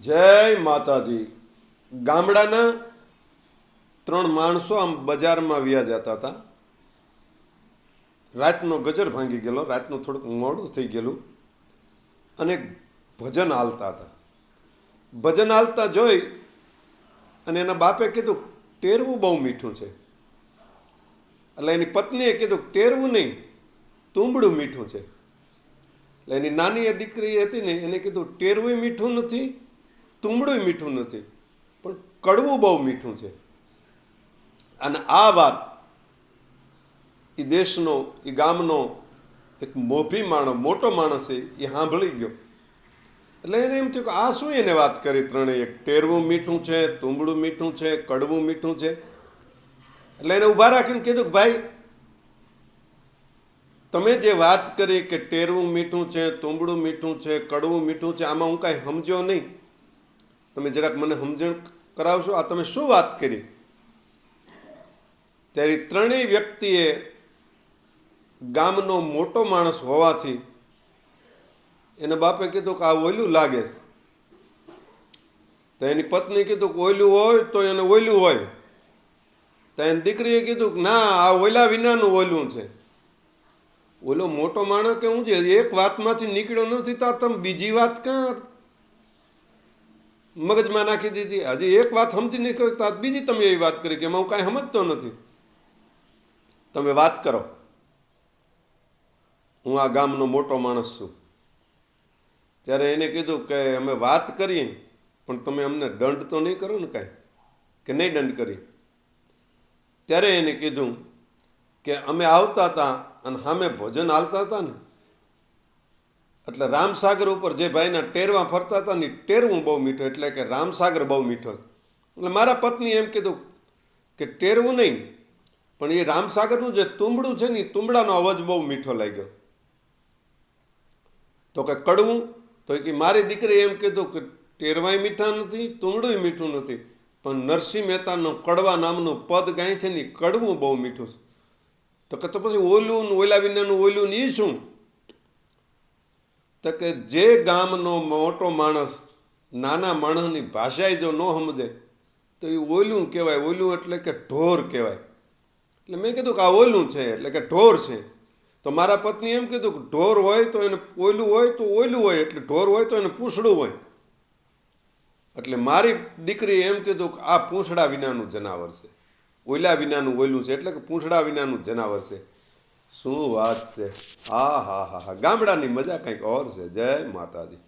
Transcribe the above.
જય માતાજી. ગામડાના ત્રણ માણસો આમ બજારમાં વ્યા જતા હતા. રાતનો ગજર ભાંગી ગયેલો, રાતનું થોડુંક મોડું થઈ ગયેલું અને ભજન હાલતા હતા. ભજન હાલતા જોઈ અને એના બાપે કીધું, ટેરવું બહુ મીઠું છે. એટલે એની પત્નીએ કીધું, ટેરવું નહીં, તુંબડું મીઠું છે. એટલે એની નાની એ દીકરી હતી ને એને કીધું, ટેરવું મીઠું નથી તુંબડું મીઠું નથી, પણ કડવું બહુ મીઠું છે. અને આ વાત એ દેશનો એ ગામનો એક મોભી માણસ, મોટો માણસ એ સાંભળી ગયો. એટલે એને એમ થયું કે આ શું એને વાત કરી ત્રણેય એક? ટેરવું મીઠું છે, તુંબડું મીઠું છે, કડવું મીઠું છે. એટલે એને ઊભા રાખીને કીધું કે ભાઈ, તમે જે વાત કરી કે ટેરવું મીઠું છે, તુંબડું મીઠું છે, કડવું મીઠું છે, આમાં હું કાંઈ સમજ્યો નહીં. તમે જરાક મને સમજણ કરાવશો? આ તમે શું વાત કરી? ત્યારે ત્રણેય વ્યક્તિએ ગામનો મોટો માણસ હોવાથી એના બાપે કીધું કે આ ઓયલું લાગે છે. તો એની પત્ની કીધું કે ઓયલું હોય તો એને ઓયલું હોય. તો એની દીકરીએ કીધું કે ના, આ ઓયલા વિનાનું ઓયલું છે. ઓલો મોટો માણસ કે હું છે એક વાતમાંથી નીકળ્યો નથી, તો તમે બીજી વાત કાં મગજમાં નાખી દીધી. હજી એક વાત સમજી નહીં કરતા બીજી તમે એવી વાત કરી કે એમાં હું કાંઈ સમજતો નથી. તમે વાત કરો. હું આ ગામનો મોટો માણસ છું. ત્યારે એને કીધું કે અમે વાત કરીએ, પણ તમે અમને દંડ તો નહીં કરો ને કાંઈ? કે નહીં દંડ કરી ત્યારે એને કીધું કે અમે આવતા હતા અને સામે ભોજન હાલતા હતા ને એટલે રામસાગર ઉપર જે ભાઈના ટેરવા ફરતા હતા ને ટેરવું બહુ મીઠું, એટલે કે રામસાગર બહુ મીઠો એટલે મારા પત્ની એમ કીધું કે ટેરવું નહીં, પણ એ રામસાગરનું જે તુંબડું છે ને એ તુંબડાનો અવાજ બહુ મીઠો લાગ્યો. તો કે કડવું, તો કે મારી દીકરી એમ કીધું કે ટેરવાય મીઠા નથી તુંબડું મીઠું નથી, પણ નરસિંહ મહેતાનું કડવા નામનું પદ ગાય છે ને કડવું બહુ મીઠું છે. તો કે તો પછી ઓલું ઓલા વિનાનું ઓલું ને એ શું? તો કે જે ગામનો મોટો માણસ, નાના માણસની ભાષાએ જો ન સમજે, તો એ ઓલું કહેવાય, ઓલું એટલે કે ઢોર કહેવાય. એટલે મેં કીધું કે આ ઓલું છે, એટલે કે ઢોર છે. તો મારા પત્ની એમ કીધું કે ઢોર હોય તો એને ઓયલું હોય તો ઓયલું હોય, એટલે ઢોર હોય તો એને પૂંછડું હોય. એટલે મારી દીકરીએ એમ કીધું કે આ પૂંછડા વિનાનું જનાવર છે. ઓયલા વિનાનું ઓયલું છે, એટલે કે પૂંછડા વિનાનું જનાવર છે. શું વાત છે? હા હા હા હા. ગામડાની મજા કંઈક ઓર છે. જય માતાજી.